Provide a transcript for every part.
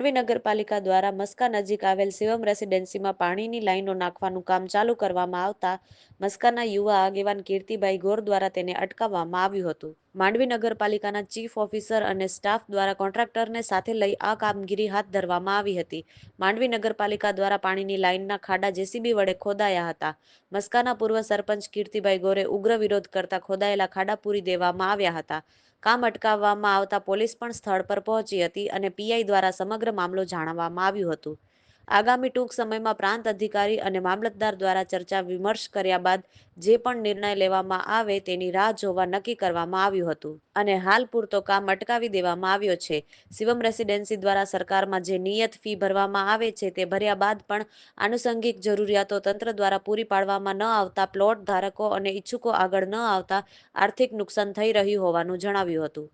માંડવી નગરપાલિકા દ્વારા મસ્કા નજીક આવેલ શિવમ રેસિડેન્સીમાં પાણીની લાઈનો નાખવાનું કામ ચાલુ કરવામાં આવતા મસ્કાના યુવા આગેવાન કીર્તિભાઈ ગોર દ્વારા તેને અટકાવવામાં આવ્યું હતું. માંડવી નગરપાલિકાના ચીફ ઓફિસર અને સ્ટાફ દ્વારા કોન્ટ્રાક્ટરને સાથે લઈ આ કામગીરી હાથ ધરવામાં આવી હતી. માંડવી નગરપાલિકા દ્વારા પાણીની લાઈનના ખાડા જેસીબી વડે ખોદાયા હતા. મસ્કાના પૂર્વ સરપંચ કીર્તિભાઈ ગોરે ઉગ્ર વિરોધ કરતા ખોદાયેલા ખાડા પૂરી દેવામાં આવ્યા હતા. કામ અટકાવવામાં આવતા પોલીસ પણ સ્થળ પર પહોંચી હતી અને પીઆઈ દ્વારા સમગ્ર મામલો જાણવામાં આવ્યું હતું. આગામી ટૂંક સમયમાં પ્રાંત અધિકારી અને મામલતદાર દ્વારા ચર્ચા વિમર્શ કર્યા બાદ જે પણ નિર્ણય લેવામાં આવે તેની રાહ જોવા નક્કી કરવામાં આવ્યું હતું. અને હાલ પૂરતો કામ અટકાવી દેવામાં આવ્યો છે. શિવમ રેસિડેન્સી દ્વારા સરકારમાં જે નિયત ફી ભરવામાં આવે છે તે ભર્યા બાદ પણ આનુષંગિક જરૂરિયાતો તંત્ર દ્વારા પૂરી પાડવામાં ન આવતા પ્લોટ ધારકો અને ઈચ્છુકો આગળ ન આવતા આર્થિક નુકસાન થઈ રહ્યું હોવાનું જણાવ્યું હતું.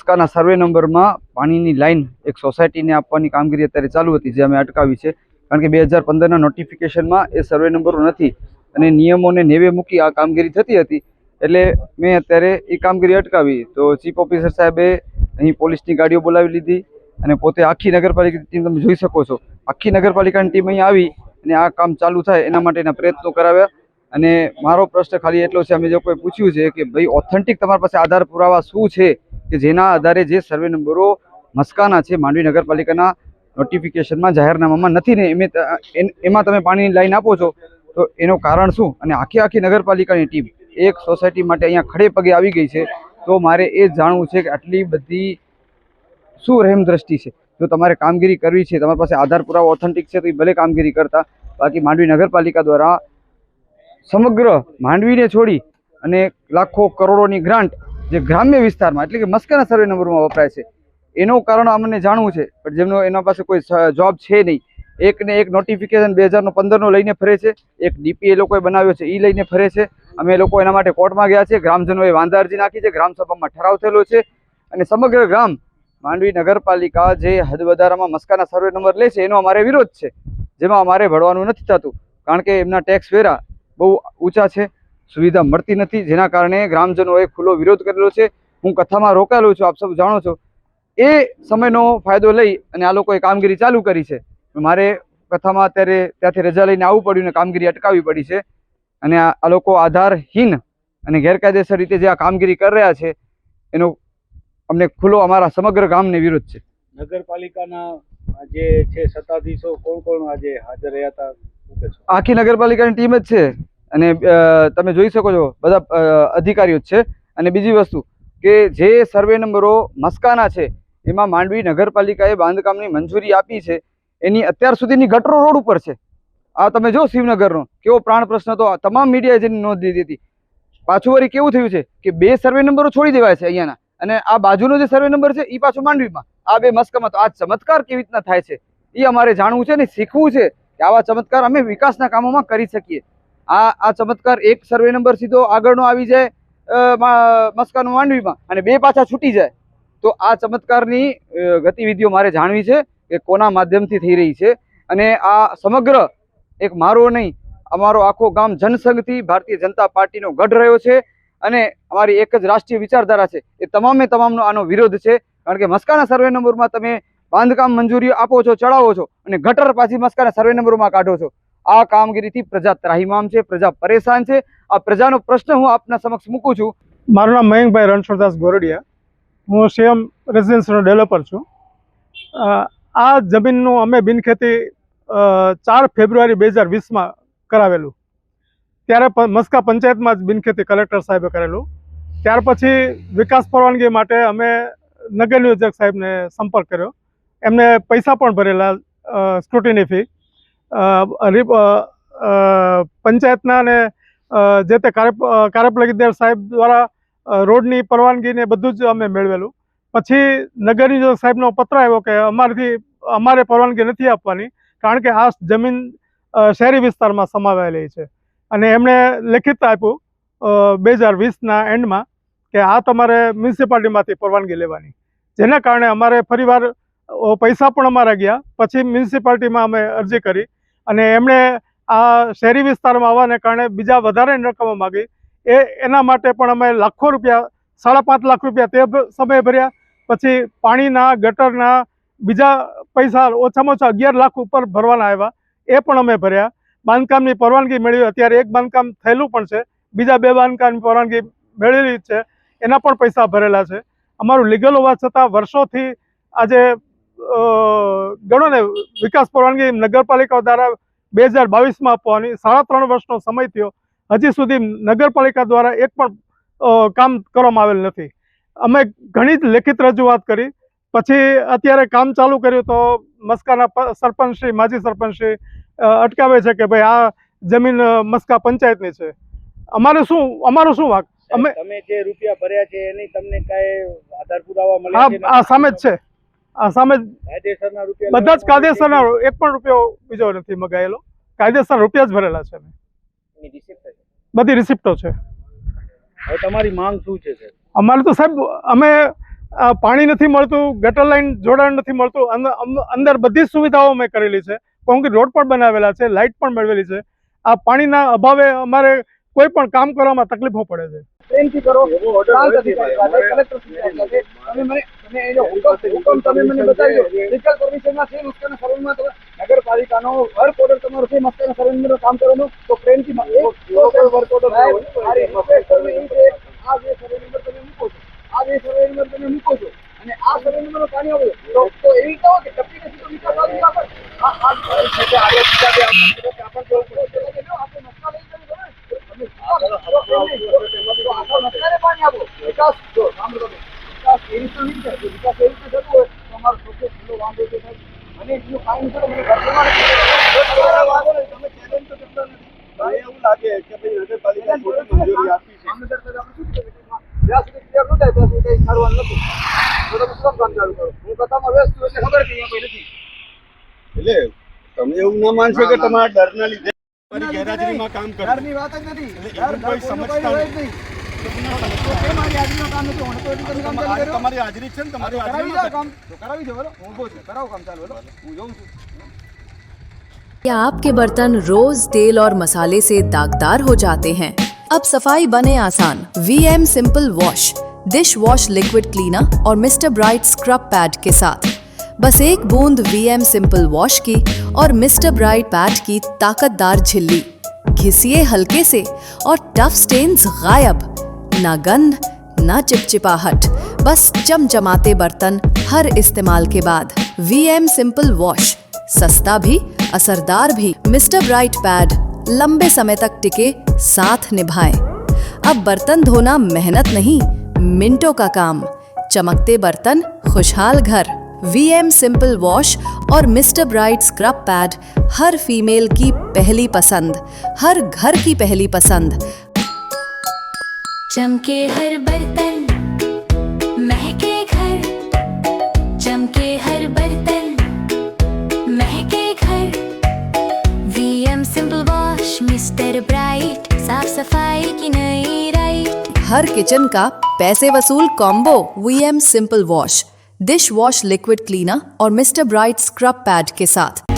રસ્કાના સર્વે નંબરમાં પાણીની લાઈન એક સોસાયટીને આપવાની કામગીરી અત્યારે ચાલુ હતી, જે અમે અટકાવી છે. કારણ કે બે હજાર પંદરના નોટિફિકેશનમાં એ સર્વે નંબરો નથી અને નિયમોને નેવે મૂકી આ કામગીરી થતી હતી. એટલે મેં અત્યારે એ કામગીરી અટકાવી. તો ચીફ ઓફિસર સાહેબે અહીં પોલીસની ગાડીઓ બોલાવી લીધી અને પોતે આખી નગરપાલિકાની ટીમ તમે જોઈ શકો છો. આખી નગરપાલિકાની ટીમ અહીં આવી અને આ કામ ચાલુ થાય એના માટેના પ્રયત્નો કરાવ્યા. અને મારો પ્રશ્ન ખાલી એટલો છે, અમે જો કોઈ પૂછ્યું છે કે ભાઈ ઓથેન્ટિક તમારી પાસે આધાર પુરાવા શું છે, કે જેના આધારે જે સર્વે નંબરો મસ્કાના છે માંડવી નગરપાલિકાના નોટિફિકેશનમાં જાહેરનામામાં નથી ને એમે તમે પાણીની લાઈન આપો છો, તો એનું કારણ શું? અને આખી આખી નગરપાલિકાની ટીમ એક સોસાયટી માટે અહીંયા ખડે પગે આવી ગઈ છે, તો મારે એ જાણવું છે કે આટલી બધી શું રહેમ દ્રષ્ટિ છે? જો તમારે કામગીરી કરવી છે, તમારી પાસે આધાર પુરાવા ઓથેન્ટિક છે, તો એ ભલે કામગીરી કરતા, બાકી માંડવી નગરપાલિકા દ્વારા સમગ્ર માંડવીને છોડી અને લાખો કરોડોની ગ્રાન્ટ જે ગ્રામ્ય વિસ્તારમાં, એટલે કે મસ્કાના સર્વે નંબરમાં વપરાય છે. એનું કારણ અમને જાણવું છે, પણ જેમનો એના પાસે કોઈ જોબ છે નહીં. એકને એક નોટિફિકેશન બે હજારનો પંદરનો લઈને ફરે છે, એક ડીપી એ લોકોએ બનાવ્યો છે એ લઈને ફરે છે. અમે લોકો એના માટે કોર્ટમાં ગયા છે ગ્રામજનોએ વાંધા નાખી છે ગ્રામસભામાં ઠરાવ થયેલો છે અને સમગ્ર ગ્રામ માંડવી નગરપાલિકા જે હદ વધારામાં મસ્કાના સર્વે નંબર લે છે, એનો અમારે વિરોધ છે. જેમાં અમારે ભરવાનું નથી થતું. કારણ કે એમના ટેક્સ વેરા બહુ ઊંચા છે સુવિધા મળતી નથી. જેના કારણે ગ્રામજનોએ ખુલ્લો વિરોધ કરેલો છે. હું કથામાં રોકાયેલો છું આપ સૌ જાણો છો. એ સમયનો ફાયદો લઈ અને આ લોકોએ કામગીરી ચાલુ કરી છે. મારે કથામાં અત્યારે ત્યાંથી રજા લઈને આવવું પડ્યું ને કામગીરી અટકાવવી પડી છે. અને આ લોકો આધારહીન અને ગેરકાયદેસર રીતે જે આ કામગીરી કરી રહ્યા છે એનો અમને ખુલ્લો અમારા સમગ્ર ગામને વિરોધ છે. નગરપાલિકાના જે છે સત્તાધીશો કોણ કોણ આજે હાજર રહ્યા હતા? આખી નગરપાલિકાની ટીમ જ છે. અને તમે જોઈ શકો છો, બધા અધિકારીઓ જ છે. અને બીજી વસ્તુ કે જે સર્વે નંબરો મસ્કાના છે, એમાં માંડવી નગરપાલિકાએ બાંધકામની મંજૂરી આપી છે. એની અત્યાર સુધીની ગટરો રોડ ઉપર છે. આ તમે જો શિવનગરનો, કેવો પ્રાણ પ્રશ્ન હતો તમામ મીડિયાએ જેની નોંધ લીધી હતી. પાછું વળી કેવું થયું છે કે બે સર્વે નંબરો છોડી દેવાય છે અહીંયાના. અને આ બાજુનો જે સર્વે નંબર છે એ પાછો માંડવીમાં. આ બે મસ્કામાં તો આ ચમત્કાર કેવી રીતના થાય છે? એ અમારે જાણવું છે ને શીખવું છે કે આવા ચમત્કાર અમે વિકાસના કામોમાં કરી શકીએ. આ આ ચમત્કાર એક સર્વે નંબર સીધો આગળનો આવી જાય મસ્કાનું માંડવીમાં અને બે પાછા છૂટી જાય. તો આ ચમત્કારની ગતિવિધિઓ મારે જાણવી છે કે કોના માધ્યમથી થઈ રહી છે અને આ સમગ્ર એક મારો નહીં, અમારો આખો ગામ જનસંઘથી ભારતીય જનતા પાર્ટીનો ગઢ રહ્યો છે અને અમારી એક જ રાષ્ટ્રીય વિચારધારા છે. એ તમામે તમામનો આનો વિરોધ છે. કારણ કે મસ્કાના સર્વે નંબરમાં તમે બાંધકામ મંજૂરી આપો છો, ચડાવો છો અને ગટર પાછી મસ્કાના સર્વે નંબરમાં કાઢો છો. આ કામગીરીથી પ્રજા ત્રાહીમામ છે, પ્રજા પરેશાન છે. આ પ્રજાનો પ્રશ્ન હું આપના સમક્ષ મૂકું છું. મારું નામ મયંકભાઈ રણછોડદાસ ગોરડિયા. હું સીએમ રેસિડેન્સનો ડેવલપર છું. આ જમીનનું અમે બિનખેતી ચાર ફેબ્રુઆરી બે હજાર વીસમાં કરાવેલું. ત્યારે મસ્કા પંચાયતમાં જ બિનખેતી કલેક્ટર સાહેબે કરેલું. ત્યાર પછી વિકાસ પરવાનગી માટે અમે નગર નિયોજક સાહેબને સંપર્ક કર્યો. એમને પૈસા પણ ભરેલા સ્ક્રુટિની ફી પંચાયતના અને જે તે કાર્ય કાર્યપાલિકા સાહેબ દ્વારા રોડની પરવાનગી ને બધું જ અમે મેળવેલું. પછી નગરની જો સાહેબનો પત્ર આવ્યો કે અમારાથી, અમારે પરવાનગી નથી આપવાની, કારણ કે આ જમીન શહેરી વિસ્તારમાં સમાવાયેલી છે. અને એમણે લેખિત આપ્યું બે હજાર વીસના એન્ડમાં કે આ તમારે મ્યુનિસિપાલિટીમાંથી પરવાનગી લેવાની. જેના કારણે અમારે ફરીવાર પૈસા પણ અમારા ગયા. પછી મ્યુનિસિપાલિટીમાં અમે અરજી કરી. અને એમણે આ શહેરી વિસ્તારમાં આવવાને કારણે બીજા વધારે રકમો માગી. એ એના માટે પણ અમે લાખો રૂપિયા, સાડા પાંચ લાખ રૂપિયા તે સમયે ભર્યા. પછી પાણીના, ગટરના, બીજા પૈસા ઓછામાં ઓછા અગિયાર લાખ ઉપર ભરવાના આવ્યા. એ પણ અમે ભર્યા. બાંધકામની પરવાનગી મેળવી. અત્યારે એક બાંધકામ થયેલું પણ છે. બીજા બે બાંધકામની પરવાનગી મેળવેલી છે. એના પણ પૈસા ભરેલા છે. અમારું લીગલ હોવા છતાં વર્ષોથી આજે ગણો ને વિકાસ પરવાનગી નગરપાલિકા દ્વારા બે હજાર બાવીસમાં આપવાની સાડા ત્રણ વર્ષનો સમય થયો. હજી સુધી નગરપાલિકા દ્વારા એક પણ કામ કરવામાં આવેલ નથી. અમે ઘણી જ લેખિત રજૂઆત કરી. પછી અત્યારે કામ ચાલુ કર્યું તો મસ્કાના સરપંચશ્રી માજી સરપંચશ્રી અટકાવે છે કે ભાઈ આ જમીન મસ્કા પંચાયતની છે. અમારે શું અમારું શું વાક? અમે તમે જે રૂપિયા ભર્યા છે એની તમને કઈ આધાર પુરાવા મળે મળ્યા આ સામે જ છે. સામે બધા જ કાયદેસરના એક પણ રૂપિયો બીજો નથી મગાયેલો. કાયદેસર રૂપિયા જ ભરેલા છે. બધી રિસિપ્ટો છે. તમારી માંગ શું છે અમારે તો સાહેબ અમે પાણી નથી મળતું ગટર લાઈન જોડાણ નથી મળતું અંદર બધી સુવિધાઓ અમે કરેલી છે. કોન્ક્રીટ રોડ પણ બનાવેલા છે લાઇટ પણ મેળવેલી છે. આ પાણીના અભાવે અમારે કોઈ પણ કામ કરવામાં તકલીફો પડે છે. પ્રેમથી કરો. છે અધિકારી સાથે, કલેક્ટર સાથે તમે મને તમે એનો હુકમ હુકમ તમે મને બતાવી દો. છે. મસ્કાના સર્વેમાં તમે નગરપાલિકાનો વર્ક ઓર્ડર તમારો છે મસ્કાના સર્વેમાં કામ કરવાનું તો પ્રેમથી વર્ક ઓર્ડર મારી રિક્વેસ્ટ તમે એ છે આ જે સર્વે નંબર તમે મૂકો છો આ જે સર્વે નંબર તમે મૂકો છો અને આ સર્વે નંબરનો પાણી આવે તો તો એવી કહો કે ટપી નથી તો વિકાસ આવી આ આ છે કે આપણે મસ્કા લઈ જવું પડે તમે તો આખા મસ્કાને પાણી આપો વિકાસ જો સાંભળો તમે વિકાસ એ રીતે નહીં થાય જો વિકાસ એ રીતે થતો હોય તો અમારો સૌથી પહેલો વાંધો છે સાહેબ મને એટલું કાંઈ નહીં કરો મને ઘરમાં વાંધો નહીં તમે ચેલેન્જ તો કરતા નથી મને એવું કે ભાઈ નગરપાલિકા ખોટી મંજૂરી આપી છે સામે સર આપણે શું કીધું કે જ્યાં સુધી ક્લિયર ન થાય ત્યાં સુધી કંઈ કરવાનું નથી તો તમે શું કામ કામ ચાલુ કરો હું કથામાં વ્યસ્ત છું એટલે ખબર કે અહીંયા નથી એટલે તમે એવું ના માનશો કે તમારા ડરના લીધે તમારી ગેરહાજરીમાં કામ કરો ડરની વાત જ નથી. એટલે ડર કોઈ સમજતા નથી? તો એટલું કામ ચાલુ તમારી હાજરી છે ને તમારી કરાવી દો કામ તો કરાવી દો બોલો હું ઊભો છું. કરાવો કામ ચાલુ બોલો હું જોઉં છું. क्या आपके बर्तन रोज तेल और मसाले से दागदार हो जाते हैं? अब सफ़ाई बने आसान। V M simple wash dish wash liquid cleaner और मिस्टर ब्राइट स्क्रब पैड के साथ। बस एक बूंद वी एम सिंपल वॉश की और मिस्टर ब्राइट पैड की ताकतदार झिल्ली। घिसिए हल्के से और टफ स्टेन्स गायब। ना गंध, ना चिपचिपाहट। बस चमचमाते बर्तन हर इस्तेमाल के बाद। वी एम सिंपल वॉश सस्ता भी असरदार भी मिस्टर ब्राइट पैड लंबे समय तक टिके साथ निभाए। अब बर्तन धोना मेहनत नहीं, मिनटों का काम। चमकते बर्तन, खुशहाल घर। वी एम सिंपल वॉश और मिस्टर ब्राइट स्क्रब पैड हर फीमेल की पहली पसंद, हर घर की पहली पसंद। चमके हर बर्तन हर किचन का पैसे वसूल combo V M simple wash dish wash liquid cleaner और मिस्टर ब्राइट स्क्रब पैड के साथ